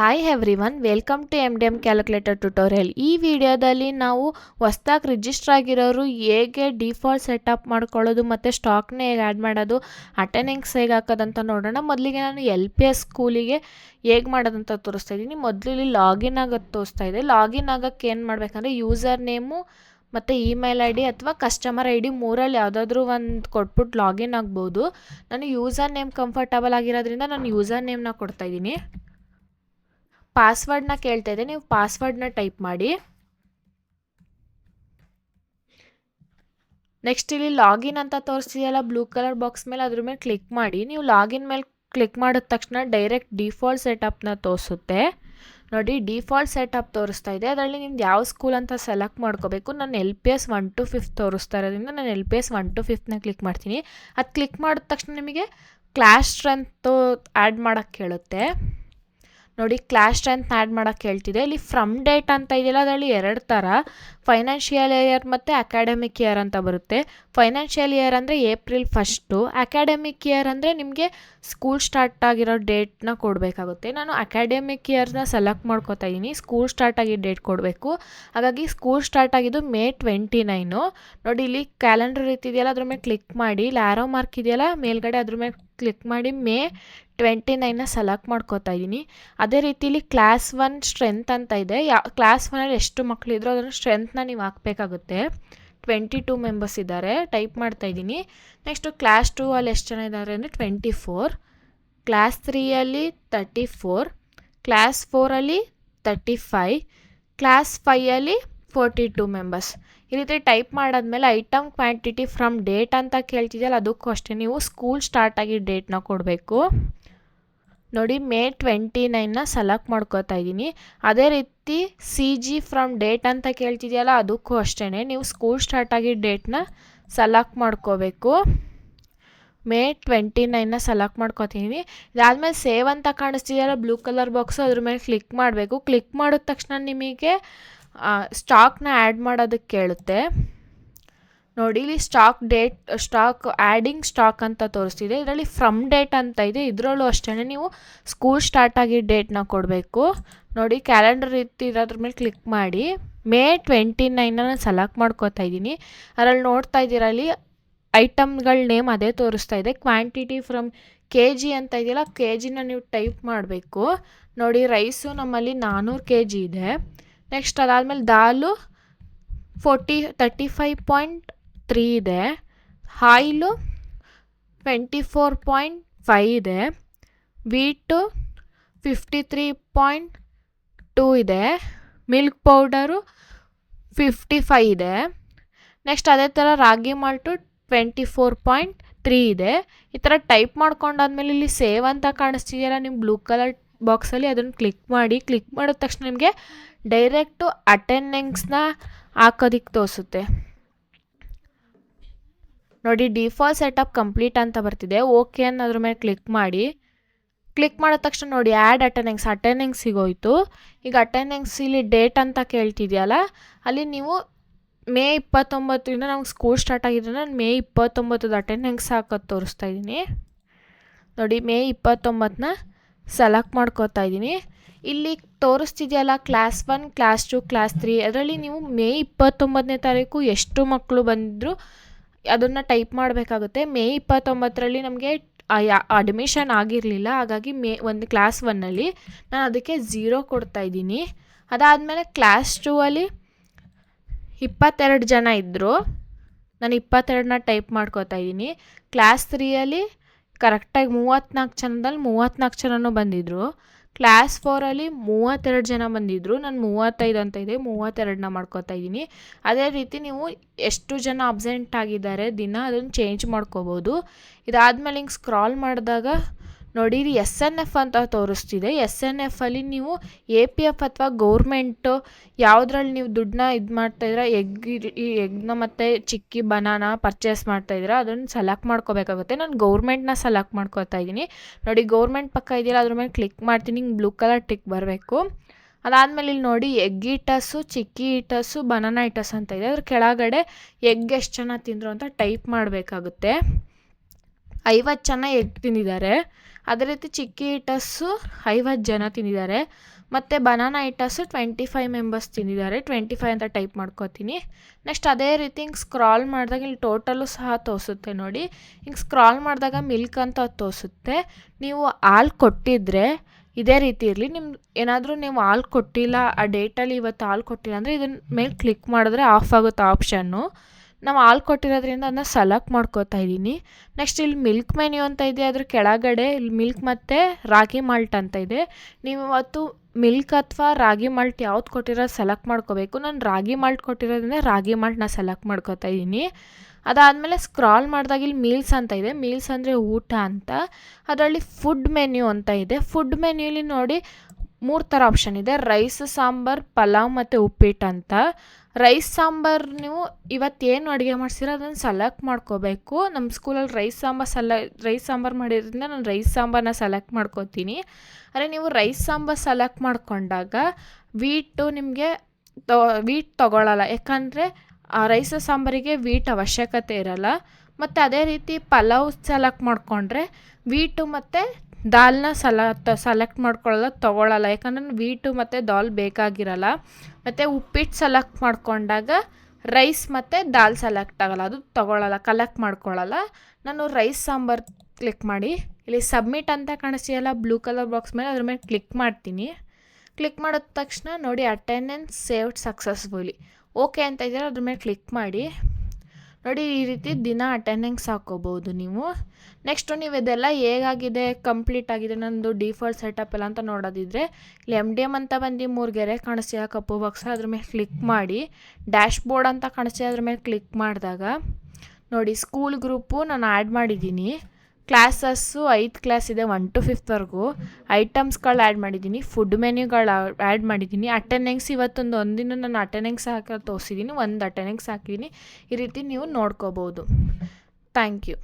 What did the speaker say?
Hi everyone welcome to M D M calculator tutorial ಈ ವಿಡಿಯೋದಲ್ಲಿ ನಾವು ಹೊಸ್ದಾಗಿ ರಿಜಿಸ್ಟರ್ ಆಗಿರೋರು ಹೇಗೆ ಡಿಫಾಲ್ಟ್ ಸೆಟಪ್ ಮಾಡ್ಕೊಳ್ಳೋದು ಮತ್ತು ಸ್ಟಾಕ್ನ ಹೇಗೆ ಆ್ಯಡ್ ಮಾಡೋದು ಅಟೆಂಡೆನ್ಸ್ ಹೇಗೆ ಹಾಕೋದಂತ ನೋಡೋಣ. ಮೊದಲಿಗೆ ನಾನು ಎಲ್ ಪಿ ಎಸ್ ಸ್ಕೂಲಿಗೆ ಹೇಗೆ ಮಾಡೋದಂತ ತೋರಿಸ್ತಾ ಇದ್ದೀನಿ. ಮೊದಲು ಇಲ್ಲಿ ಲಾಗಿನ್ ಆಗೋದು ತೋರಿಸ್ತಾ ಇದೆ. ಲಾಗಿನ್ ಆಗೋಕ್ಕೆ ಏನು ಮಾಡಬೇಕಂದ್ರೆ ಯೂಸರ್ ನೇಮು ಮತ್ತು ಇಮೇಲ್ ಐ ಡಿ ಅಥವಾ ಕಸ್ಟಮರ್ ಐ ಡಿ ಮೂರಲ್ಲಿ ಯಾವುದಾದ್ರೂ ಒಂದು ಕೊಟ್ಬಿಟ್ಟು ಲಾಗಿನ್ ಆಗ್ಬೋದು. ನಾನು ಯೂಸರ್ ನೇಮ್ ಕಂಫರ್ಟಬಲ್ ಆಗಿರೋದ್ರಿಂದ ನಾನು ಯೂಸರ್ ನೇಮ್ನ ಕೊಡ್ತಾ ಇದ್ದೀನಿ. ಪಾಸ್ವರ್ಡ್ನ ಕೇಳ್ತಾ ಇದೆ ನೀವು ಪಾಸ್ವರ್ಡ್ನ ಟೈಪ್ ಮಾಡಿ. ನೆಕ್ಸ್ಟ್ ಇಲ್ಲಿ ಲಾಗಿನ್ ಅಂತ ತೋರಿಸ್ತಿದೆಯಲ್ಲ ಬ್ಲೂ ಕಲರ್ ಬಾಕ್ಸ್ ಮೇಲೆ ಅದ್ರ ಮೇಲೆ ಕ್ಲಿಕ್ ಮಾಡಿ. ನೀವು ಲಾಗಿನ್ ಮೇಲೆ ಕ್ಲಿಕ್ ಮಾಡಿದ ತಕ್ಷಣ ಡೈರೆಕ್ಟ್ ಡಿಫಾಲ್ಟ್ ಸೆಟಪ್ನ ತೋರಿಸುತ್ತೆ. ನೋಡಿ, ಡಿಫಾಲ್ಟ್ ಸೆಟಪ್ ತೋರಿಸ್ತಾ ಇದೆ. ಅದರಲ್ಲಿ ನಿಮ್ದು ಯಾವ ಸ್ಕೂಲ್ ಅಂತ ಸೆಲೆಕ್ಟ್ ಮಾಡ್ಕೋಬೇಕು. ನಾನು L P S one to fifth ತೋರಿಸ್ತಾ ಇರೋದ್ರಿಂದ ನಾನು L P S one to ಫಿಫ್ತ್ನ click ಮಾಡ್ತೀನಿ. ಅದು ಕ್ಲಿಕ್ ಮಾಡಿದ ತಕ್ಷಣ ನಿಮಗೆ ಕ್ಲಾಸ್ ಸ್ಟ್ರೆಂತು ಆ್ಯಡ್ ಮಾಡೋಕ್ಕೆ ಕೇಳುತ್ತೆ. ನೋಡಿ ಕ್ಲಾಸ್ ಸ್ಟ್ರೆಂತ್ ಆ್ಯಡ್ ಮಾಡೋಕ್ಕೆ ಹೇಳ್ತಿದೆ ಇಲ್ಲಿ ಫ್ರಮ್ ಡೇಟ್ ಅಂತ ಇದೆಯಲ್ಲ, ಅದರಲ್ಲಿ ಎರಡು ಥರ. ಫೈನಾನ್ಷಿಯಲ್ ಇಯರ್ ಮತ್ತು ಅಕಾಡೆಮಿಕ್ ಇಯರ್ ಅಂತ ಬರುತ್ತೆ. ಫೈನಾನ್ಷಿಯಲ್ ಇಯರ್ ಅಂದರೆ ಏಪ್ರಿಲ್ ಫಸ್ಟು ಅಕಾಡೆಮಿಕ್ ಇಯರ್ ಅಂದರೆ ನಿಮಗೆ ಸ್ಕೂಲ್ ಸ್ಟಾರ್ಟ್ ಆಗಿರೋ ಡೇಟ್ನ ಕೊಡಬೇಕಾಗುತ್ತೆ. ನಾನು ಅಕಾಡೆಮಿಕ್ ಇಯರ್ನ ಸೆಲೆಕ್ಟ್ ಮಾಡ್ಕೋತಾ ಇದ್ದೀನಿ ಸ್ಕೂಲ್ ಸ್ಟಾರ್ಟ್ ಆಗಿ ಡೇಟ್ ಕೊಡಬೇಕು. ಹಾಗಾಗಿ ಸ್ಕೂಲ್ ಸ್ಟಾರ್ಟ್ ಆಗಿದ್ದು ಮೇ ಟ್ವೆಂಟಿ ನೈನು ನೋಡಿ, ಇಲ್ಲಿ ಕ್ಯಾಲೆಂಡರ್ ಇದೆಯಲ್ಲ ಅದ್ರ ಮೇಲೆ ಕ್ಲಿಕ್ ಮಾಡಿ. ಇಲ್ಲಿ ಮಾರ್ಕ್ ಇದೆಯಲ್ಲ, ಮೇಲ್ಗಡೆ ಅದ್ರ ಮೇಲೆ ಕ್ಲಿಕ್ ಮಾಡಿ ಮೇ ಟ್ವೆಂಟಿ ನೈನ್ನ ಸೆಲೆಕ್ಟ್ ಮಾಡ್ಕೋತಾ ಇದ್ದೀನಿ. ಅದೇ ರೀತಿಲಿ ಕ್ಲಾಸ್ ಒನ್ ಸ್ಟ್ರೆಂತ್ ಅಂತ ಇದೆ. ಯಾ ಕ್ಲಾಸ್ ಒನಲ್ಲಿ ಎಷ್ಟು ಮಕ್ಕಳಿದ್ರು ಅದನ್ನು ಸ್ಟ್ರೆಂತ್ನ ನೀವು ಹಾಕಬೇಕಾಗುತ್ತೆ. ಟ್ವೆಂಟಿ ಟೂ ಮೆಂಬರ್ಸ್ ಇದ್ದಾರೆ. ಟೈಪ್ ಮಾಡ್ತಾ ಇದ್ದೀನಿ. ನೆಕ್ಸ್ಟು ಕ್ಲಾಸ್ ಟೂ ಅಲ್ಲಿ ಎಷ್ಟು ಜನ ಇದ್ದಾರೆ ಅಂದರೆ ಟ್ವೆಂಟಿ ಫೋರ್ ಕ್ಲಾಸ್ ತ್ರೀಯಲ್ಲಿ ತರ್ಟಿ ಫೋರ್ ಕ್ಲಾಸ್ ಫೋರಲ್ಲಿ ತರ್ಟಿ ಫೈ ಕ್ಲಾಸ್ ಫೈಯಲ್ಲಿ ಫೋರ್ಟಿ ಟು ಮೆಂಬರ್ಸ್ ಈ ರೀತಿ ಟೈಪ್ ಮಾಡಾದ್ಮೇಲೆ ಐಟಮ್ ಕ್ವಾಂಟಿಟಿ ಫ್ರಮ್ ಡೇಟ್ ಅಂತ ಕೇಳ್ತಿದ್ಯಲ್ಲ, ಅದಕ್ಕೂ ಅಷ್ಟೇ ನೀವು ಸ್ಕೂಲ್ ಸ್ಟಾರ್ಟ್ ಆಗಿ ಡೇಟ್ನ ಕೊಡಬೇಕು. ನೋಡಿ ಮೇ ಟ್ವೆಂಟಿ ನೈನ್ನ ಸೆಲೆಕ್ಟ್ ಮಾಡ್ಕೋತಾ ಇದ್ದೀನಿ. ಅದೇ ರೀತಿ ಸಿ ಜಿ ಫ್ರಮ್ ಡೇಟ್ ಅಂತ ಕೇಳ್ತಿದ್ಯಲ್ಲ, ಅದಕ್ಕೂ ಅಷ್ಟೇ ನೀವು ಸ್ಕೂಲ್ ಸ್ಟಾರ್ಟ್ ಆಗಿ ಡೇಟ್ನ ಸೆಲೆಕ್ಟ್ ಮಾಡ್ಕೋಬೇಕು. ಮೇ ಟ್ವೆಂಟಿ ನೈನ್ನ ಸೆಲೆಕ್ಟ್ ಮಾಡ್ಕೋತೀನಿ ಇದಾದಮೇಲೆ ಸೇವ್ ಅಂತ ಕಾಣಿಸ್ತಿದೆಯಲ್ಲ ಬ್ಲೂ ಕಲರ್ ಬಾಕ್ಸು ಅದ್ರ ಮೇಲೆ ಕ್ಲಿಕ್ ಮಾಡಬೇಕು. ಕ್ಲಿಕ್ ಮಾಡಿದ ತಕ್ಷಣ ನಿಮಗೆ ಸ್ಟಾಕ್ನ ಆ್ಯಡ್ ಮಾಡೋದಕ್ಕೆ ಕೇಳುತ್ತೆ. ನೋಡಿ, ಇಲ್ಲಿ stock date stock adding stock ಅಂತ ತೋರಿಸ್ತಿದೆ. ಇದರಲ್ಲಿ ಫ್ರಮ್ ಡೇಟ್ ಅಂತ ಇದೆ. ಇದರಲ್ಲೂ ಅಷ್ಟೇ ನೀವು ಸ್ಕೂಲ್ ಸ್ಟಾರ್ಟ್ ಆಗಿ ಡೇಟ್ನ ಕೊಡಬೇಕು. ನೋಡಿ ಕ್ಯಾಲೆಂಡರ್ ಇತ್ತು ಮೇಲೆ ಕ್ಲಿಕ್ ಮಾಡಿ. ಮೇ ಟ್ವೆಂಟಿ ನೈನನ್ನು ಸೆಲೆಕ್ಟ್ ಮಾಡ್ಕೋತಾ ಇದ್ದೀನಿ. ಅದರಲ್ಲಿ ನೋಡ್ತಾ ಇದ್ದೀರಲ್ಲಿ ಐಟಮ್ಗಳ ನೇಮ್ ಅದೇ ತೋರಿಸ್ತಾ ಇದೆ. ಕ್ವಾಂಟಿಟಿ ಫ್ರಮ್ ಕೆ ಜಿ ಅಂತ ಇದೆಯಲ್ಲ ಕೆ ಜಿನ ನೀವು ಟೈಪ್ ಮಾಡಬೇಕು. ನೋಡಿ ರೈಸು ನಮ್ಮಲ್ಲಿ ನಾನ್ನೂರು ಕೆ ಜಿ ಇದೆ. ನೆಕ್ಸ್ಟ್ ಅದಾದಮೇಲೆ ದಾಲು forty thirty five point three ಇದೆ. Oil twenty four point five ಇದೆ. Wheat fifty three point two ಇದೆ. ಮಿಲ್ಕ್ ಪೌಡರು ಫಿಫ್ಟಿ ಫೈ ಇದೆ. ನೆಕ್ಸ್ಟ್ ಅದೇ ಥರ ರಾಗಿ malt twenty four point three ಇದೆ. ಈ ಥರ ಟೈಪ್ ಮಾಡ್ಕೊಂಡಾದ್ಮೇಲೆ ಇಲ್ಲಿ ಸೇವ್ ಅಂತ ಕಾಣಿಸ್ತಿದೆಯಲ್ಲ ನಿಮ್ಮ ಬ್ಲೂ ಕಲರ್ ಬಾಕ್ಸಲ್ಲಿ ಅದನ್ನು ಕ್ಲಿಕ್ ಮಾಡಿ, ಕ್ಲಿಕ್ ಮಾಡಿದ ತಕ್ಷಣ ನಿಮಗೆ ಡೈರೆಕ್ಟು ಅಟೆಂಡೆನ್ಸ್ನ ಹಾಕೋದಿಕ್ಕೆ ತೋರಿಸುತ್ತೆ. ನೋಡಿ, ಡಿಫಾಲ್ಟ್ ಸೆಟಪ್ ಕಂಪ್ಲೀಟ್ ಅಂತ ಬರ್ತಿದೆ. ಓಕೆ ಅನ್ನೋದ್ರ ಮೇಲೆ ಕ್ಲಿಕ್ ಮಾಡಿ. ಕ್ಲಿಕ್ ಮಾಡಿದ ತಕ್ಷಣ ನೋಡಿ, ಆ್ಯಡ್ ಅಟೆಂಡೆನ್ಸ್ ಅಟೆಂಡೆನ್ಸ್ ಸಿಗೋಯ್ತು ಈಗ ಅಟೆಂಡೆನ್ಸ್ ಇಲ್ಲಿ ಡೇಟ್ ಅಂತ ಕೇಳ್ತಿದೆಯಲ್ಲ, ಅಲ್ಲಿ ನೀವು ಮೇ ಇಪ್ಪತ್ತೊಂಬತ್ತರಿಂದ ನಮ್ಗೆ ಸ್ಕೂಲ್ ಸ್ಟಾರ್ಟ್ ಆಗಿದ್ರೆ ನಾನು ಮೇ ಇಪ್ಪತ್ತೊಂಬತ್ತದ ಅಟೆಂಡೆನ್ಸ್ ಹಾಕೋದು ತೋರಿಸ್ತಾ ಇದ್ದೀನಿ. ನೋಡಿ, ಮೇ ಇಪ್ಪತ್ತೊಂಬತ್ತನ್ನ ಸೆಲೆಕ್ಟ್ ಮಾಡ್ಕೋತಾ ಇದ್ದೀನಿ. ಇಲ್ಲಿ ತೋರಿಸ್ತಿದೆಯಲ್ಲ class one class two class three ಅದರಲ್ಲಿ ನೀವು ಮೇ ಇಪ್ಪತ್ತೊಂಬತ್ತನೇ ತಾರೀಕು ಎಷ್ಟು ಮಕ್ಕಳು ಬಂದರೂ ಅದನ್ನು ಟೈಪ್ ಮಾಡಬೇಕಾಗುತ್ತೆ. ಮೇ ಇಪ್ಪತ್ತೊಂಬತ್ತರಲ್ಲಿ ನಮಗೆ ಅಡ್ಮಿಷನ್ ಆಗಿರಲಿಲ್ಲ. ಹಾಗಾಗಿ ಮೇ ಒಂದು ಕ್ಲಾಸ್ ಒನ್ನಲ್ಲಿ ನಾನು ಅದಕ್ಕೆ ಝೀರೋ ಕೊಡ್ತಾ ಇದ್ದೀನಿ. ಅದಾದಮೇಲೆ ಕ್ಲಾಸ್ ಟೂ ಅಲ್ಲಿ ಇಪ್ಪತ್ತೆರಡು ಜನ ಇದ್ದರು ನಾನು ಇಪ್ಪತ್ತೆರಡನ್ನ ಟೈಪ್ ಮಾಡ್ಕೋತಾ ಇದ್ದೀನಿ. ಕ್ಲಾಸ್ ತ್ರೀಯಲ್ಲಿ ಕರೆಕ್ಟಾಗಿ ಮೂವತ್ತ್ನಾಲ್ಕು ಜನದಲ್ಲಿ ಮೂವತ್ತ್ನಾಲ್ಕು ಜನನೂ ಬಂದಿದ್ದರು ಕ್ಲಾಸ್ ಫೋರಲ್ಲಿ ಮೂವತ್ತೆರಡು ಜನ ಬಂದಿದ್ದರು ನಾನು ಮೂವತ್ತೈದು ಅಂತ ಇದೆ ಮೂವತ್ತೆರಡನ್ನ ಮಾಡ್ಕೋತಾ ಇದ್ದೀನಿ. ಅದೇ ರೀತಿ ನೀವು ಎಷ್ಟು ಜನ ಅಬ್ಸೆಂಟ್ ಆಗಿದ್ದಾರೆ ದಿನ, ಅದನ್ನು ಚೇಂಜ್ ಮಾಡ್ಕೋಬೋದು. ಇದಾದಮೇಲೆ ಹಿಂಗೆ ಸ್ಕ್ರಾಲ್ ಮಾಡಿದಾಗ ನೋಡಿ ಇದು ಎಸ್ ಎನ್ ಎಫ್ ಅಂತ ತೋರಿಸ್ತಿದೆ. ಎಸ್ ಎನ್ ಎಫಲ್ಲಿ ನೀವು ಎ ಪಿ ಎಫ್ ಅಥವಾ ಗೌರ್ಮೆಂಟು ಯಾವುದ್ರಲ್ಲಿ ನೀವು ದುಡ್ಡನ್ನ ಇದು ಮಾಡ್ತಾಯಿದ್ರೆ ಎಗ್ ಈ ಎಗ್ನ ಮತ್ತು ಚಿಕ್ಕಿ ಬನಾನ ಪರ್ಚೇಸ್ ಮಾಡ್ತಾಯಿದ್ರೆ ಅದನ್ನು ಸೆಲೆಕ್ಟ್ ಮಾಡ್ಕೋಬೇಕಾಗುತ್ತೆ. ನಾನು ಗೌರ್ಮೆಂಟ್ನ ಸೆಲೆಕ್ಟ್ ಮಾಡ್ಕೋತಾ ಇದ್ದೀನಿ. ನೋಡಿ, ಗೌರ್ಮೆಂಟ್ ಪಕ್ಕ ಇದೆಯಲ್ಲ, ಅದ್ರ ಮೇಲೆ ಕ್ಲಿಕ್ ಮಾಡ್ತೀನಿ, ಹಿಂಗೆ ಬ್ಲೂ ಕಲರ್ ಟಿಕ್ ಬರಬೇಕು. ಅದಾದಮೇಲೆ ಇಲ್ಲಿ ನೋಡಿ, ಎಗ್ ಈಟಸ್ಸು, ಚಿಕ್ಕಿ ಈಟಸ್ಸು, ಬನಾನಾ ಐಟಸ್ ಅಂತ ಇದೆ. ಅದ್ರ ಕೆಳಗಡೆ ಎಗ್ ಎಷ್ಟು ಜನ ತಿಂದರು ಅಂತ ಟೈಪ್ ಮಾಡಬೇಕಾಗುತ್ತೆ. ಐವತ್ತು ಜನ ಎಗ್ ತಿಂದಿದ್ದಾರೆ. ಅದೇ ರೀತಿ ಚಿಕ್ಕಿ ಇಟಸ್ಸು ಐವತ್ತು ಜನ ತಿಂದಿದ್ದಾರೆ. ಮತ್ತು banana items twenty five members ತಿಂದಿದ್ದಾರೆ. ಟ್ವೆಂಟಿ ಫೈವ್ ಅಂತ ಟೈಪ್ ಮಾಡ್ಕೋತೀನಿ. ನೆಕ್ಸ್ಟ್ ಅದೇ ರೀತಿ ಹಿಂಗೆ ಸ್ಕ್ರಾಲ್ ಮಾಡಿದಾಗ ಇಲ್ಲಿ ಟೋಟಲು ಸಹ ತೋರಿಸುತ್ತೆ ನೋಡಿ. ಹಿಂಗೆ ಸ್ಕ್ರಾಲ್ ಮಾಡಿದಾಗ ಮಿಲ್ಕ್ ಅಂತ ತೋರಿಸುತ್ತೆ. ನೀವು ಹಾಲು ಕೊಟ್ಟಿದ್ದರೆ ಇದೇ ರೀತಿ ಇರಲಿ. ನಿಮ್ಮ ಏನಾದರೂ ನೀವು ಹಾಲು ಕೊಟ್ಟಿಲ್ಲ, ಆ ಡೇಟಲ್ಲಿ ಇವತ್ತು ಹಾಲು ಕೊಟ್ಟಿಲ್ಲ ಅಂದರೆ ಇದನ್ನ ಮೇಲೆ ಕ್ಲಿಕ್ ಮಾಡಿದ್ರೆ ಆಫ್ ಆಗುತ್ತೆ ಆಪ್ಷನ್ನು ನಾವು ಹಾಲು ಕೊಟ್ಟಿರೋದ್ರಿಂದ ಅದನ್ನ ಸೆಲೆಕ್ಟ್ ಮಾಡ್ಕೋತಾ ಇದ್ದೀನಿ ನೆಕ್ಸ್ಟ್ ಇಲ್ಲಿ ಮಿಲ್ಕ್ ಮೆನ್ಯೂ ಅಂತ ಇದೆ, ಅದ್ರ ಕೆಳಗಡೆ ಇಲ್ಲಿ ಮಿಲ್ಕ್ ಮತ್ತು ರಾಗಿ ಮಾಲ್ಟ್ ಅಂತ ಇದೆ. ನೀವು ಇವತ್ತು ಮಿಲ್ಕ್ ಅಥವಾ ರಾಗಿ ಮಾಲ್ಟ್ ಯಾವ್ದು ಕೊಟ್ಟಿರೋದು ಸೆಲೆಕ್ಟ್ ಮಾಡ್ಕೋಬೇಕು. ನಾನು ರಾಗಿ ಮಾಲ್ಟ್ ಕೊಟ್ಟಿರೋದ್ರಿಂದ ರಾಗಿ ಮಾಲ್ಟ್ನ ಸೆಲೆಕ್ಟ್ ಮಾಡ್ಕೋತಾ ಇದ್ದೀನಿ ಅದಾದಮೇಲೆ ಸ್ಕ್ರಾಲ್ ಮಾಡಿದಾಗ ಇಲ್ಲಿ ಮೀಲ್ಸ್ ಅಂತ ಇದೆ. ಮೀಲ್ಸ್ ಅಂದರೆ ಊಟ ಅಂತ. ಅದರಲ್ಲಿ ಫುಡ್ ಮೆನ್ಯೂ ಅಂತ ಇದೆ. ಫುಡ್ ಮೆನ್ಯೂಲಿ ನೋಡಿ ಮೂರು ಥರ ಆಪ್ಷನ್ ಇದೆ. ರೈಸ್ ಸಾಂಬಾರ್, ಪಲಾವ್ ಮತ್ತು ಉಪ್ಪಿಟ್ಟು ಅಂತ. ರೈಸ್ ಸಾಂಬಾರ್ ನೀವು ಇವತ್ತೇನು ಅಡುಗೆ ಮಾಡ್ಸಿರೋ ಅದನ್ನು ಸೆಲೆಕ್ಟ್ ಮಾಡ್ಕೋಬೇಕು. ನಮ್ಮ ಸ್ಕೂಲಲ್ಲಿ ರೈಸ್ ಸಾಂಬಾರ್ ಸಲ ರೈಸ್ ಸಾಂಬಾರು ಮಾಡಿರೋದ್ರಿಂದ ನಾನು ರೈಸ್ ಸಾಂಬಾರನ್ನ ಸೆಲೆಕ್ಟ್ ಮಾಡ್ಕೋತೀನಿ. ಅಂದರೆ ನೀವು ರೈಸ್ ಸಾಂಬಾರ್ ಸೆಲೆಕ್ಟ್ ಮಾಡ್ಕೊಂಡಾಗ ವೀಟು ನಿಮಗೆ ತೊ ವೀಟ್ ತೊಗೊಳಲ್ಲ. ಯಾಕಂದರೆ ಆ ರೈಸ್ ಸಾಂಬಾರಿಗೆ ವೀಟ್ ಅವಶ್ಯಕತೆ ಇರಲ್ಲ. ಮತ್ತು ಅದೇ ರೀತಿ ಪಲಾವ್ ಸೆಲೆಕ್ಟ್ ಮಾಡಿಕೊಂಡ್ರೆ ವೀಟು ಮತ್ತು ದಾಲ್ನ ಸಲ ಸೆಲೆಕ್ಟ್ ಮಾಡ್ಕೊಳ್ಳಲ್ಲ ತೊಗೊಳ್ಳಲ್ಲ ಯಾಕಂದ್ರೆ ವೀಟು ಮತ್ತು ದಾಲ್ ಬೇಕಾಗಿರಲ್ಲ. ಮತ್ತು ಉಪ್ಪಿಟ್ಟು ಸೆಲೆಕ್ಟ್ ಮಾಡ್ಕೊಂಡಾಗ ರೈಸ್ ಮತ್ತು ದಾಲ್ ಸೆಲೆಕ್ಟ್ ಆಗೋಲ್ಲ. ಅದು ತೊಗೊಳ್ಳಲ್ಲ ಕಲೆಕ್ಟ್ ಮಾಡ್ಕೊಳ್ಳಲ್ಲ. ನಾನು ರೈಸ್ ಸಾಂಬಾರು ಕ್ಲಿಕ್ ಮಾಡಿ. ಇಲ್ಲಿ ಸಬ್ಮಿಟ್ ಅಂತ ಕಾಣಿಸ್ತೀಯಲ್ಲ ಬ್ಲೂ ಕಲರ್ ಬಾಕ್ಸ್ ಮೇಲೆ, ಅದ್ರ ಮೇಲೆ ಕ್ಲಿಕ್ ಮಾಡ್ತೀನಿ. ಕ್ಲಿಕ್ ಮಾಡಿದ ತಕ್ಷಣ ನೋಡಿ ಅಟೆಂಡೆನ್ಸ್ ಸೇವ್ಡ್ ಸಕ್ಸಸ್ಫುಲಿ ಓಕೆ ಅಂತ ಇದ್ದೀರ ಅದ್ರ ಮೇಲೆ ಕ್ಲಿಕ್ ಮಾಡಿ. ನೋಡಿ, ಈ ರೀತಿ ದಿನ ಅಟೆಂಡೆನ್ಸ್ ಹಾಕೋಬೋದು ನೀವು. ನೆಕ್ಸ್ಟು ನೀವು ಇದೆಲ್ಲ ಹೇಗಾಗಿದೆ ಕಂಪ್ಲೀಟ್ ಆಗಿದೆ, ನಂದು ಡಿಫಾಲ್ಟ್ ಸೆಟಪ್ ಎಲ್ಲ ಅಂತ ನೋಡೋದಿದ್ರೆ, ಇಲ್ಲಿ ಎಂ ಡಿ ಎಂ ಅಂತ ಬಂದು ಮೂರು ಗೆರೆ ಕಾಣಿಸ್ತೀಯ ಕಪ್ಪು ಬಾಕ್ಸ್ ಅದ್ರ ಮೇಲೆ ಕ್ಲಿಕ್ ಮಾಡಿ ಡ್ಯಾಶ್ ಬೋರ್ಡ್ ಅಂತ ಕಾಣಿಸ್ತೀಯ ಅದ್ರ ಮೇಲೆ ಕ್ಲಿಕ್ ಮಾಡಿದಾಗ, ನೋಡಿ ಸ್ಕೂಲ್ ಗ್ರೂಪು ನಾನು ಆ್ಯಡ್ ಮಾಡಿದ್ದೀನಿ. ಕ್ಲಾಸಸ್ಸು ಐದು ಕ್ಲಾಸ್ ಇದೆ ಒನ್ ಟು ಫಿಫ್ತ್ವರೆಗೂ ಐಟಮ್ಸ್ಗಳು ಆ್ಯಡ್ ಮಾಡಿದ್ದೀನಿ ಫುಡ್ ಮೆನ್ಯೂಗಳು ಆ್ಯಡ್ ಮಾಡಿದ್ದೀನಿ. ಅಟೆಂಡೆನ್ಸ್ ಇವತ್ತೊಂದು ಒಂದಿನ ನಾನು ಅಟೆಂಡೆನ್ಸ್ ಹಾಕಿ ತೋರಿಸಿದ್ದೀನಿ ಒಂದು ಅಟೆಂಡೆನ್ಸ್ ಹಾಕಿದ್ದೀನಿ ಈ ರೀತಿ ನೀವು ನೋಡ್ಕೋಬೋದು. Thank you